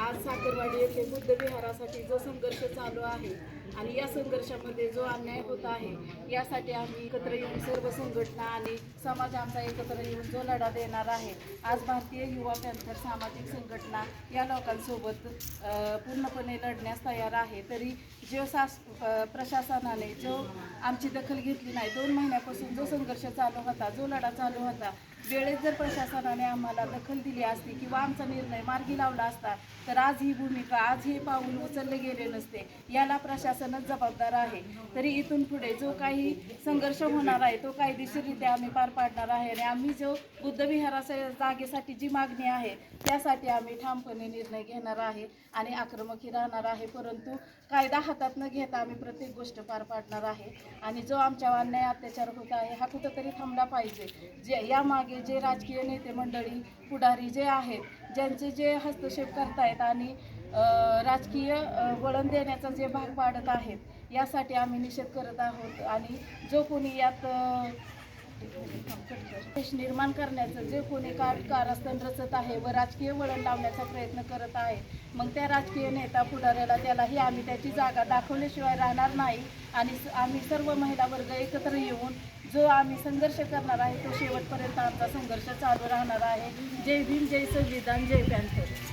आज साखरवाडी येथे बुद्ध विहारासाठी जो संघर्ष चालू आहे आणि या संघर्षामध्ये जो अन्याय होत आहे यासाठी आम्ही एकत्र येऊन सर्व संघटना आणि समाज आमचा एकत्र येऊन जो लढा देणार आहे आज भारतीय युवा पॅन्थर सामाजिक संघटना या लोकांसोबत पूर्णपणे लढण्यास तयार आहे. तरी जो सास प्रशासनाने जो आमची दखल घेतली नाही दोन महिन्यापासून जो संघर्ष चालू होता जो लढा चालू होता वेळेत जर प्रशासनाने आम्हाला दखल दिली असती किंवा आमचा निर्णय मार्गी लावला असता तर आज ही भूमिका आज हे पाऊल उचलले गेले नसते याला प्रशासनच जबाबदार आहे. तरी इथून पुढे जो काही संघर्ष होणार आहे तो कायदेशीररित्या आम्ही पार पाडणार आहे आणि आम्ही जो बुद्ध जागेसाठी जी मागणी आहे त्यासाठी आम्ही ठामपणे निर्णय घेणार आहे आणि आक्रमकही राहणार आहे. परंतु कायदा हातात न घेता आम्ही प्रत्येक गोष्ट पार पाडणार आहे आणि जो आमच्या अन्याय अत्याचार होत आहे हा कुठंतरी थांबला पाहिजे. जे यामागे जे राजकीय नेते मंडळी पुढारी जे आहेत ज्यांचे जे हस्तक्षेप करतायत आणि राजकीय वळण देण्याचा जे भाग पाडत आहेत यासाठी आम्ही निषेध करत आहोत. आणि जो कोणी यात देश निर्माण करण्याचं जे कोणी कार कारस्थान रचत आहे व राजकीय वळण लावण्याचा प्रयत्न करत आहे मग त्या राजकीय नेता पुढाऱ्याला त्यालाही आम्ही त्याची जागा दाखवल्याशिवाय राहणार नाही आणि आम्ही सर्व महिला वर्ग एकत्र येऊन जो आम्ही संघर्ष करणार आहे तो शेवटपर्यंत आमचा संघर्ष चालू राहणार आहे. जय भीम जय संविधान जय पॅन्थर.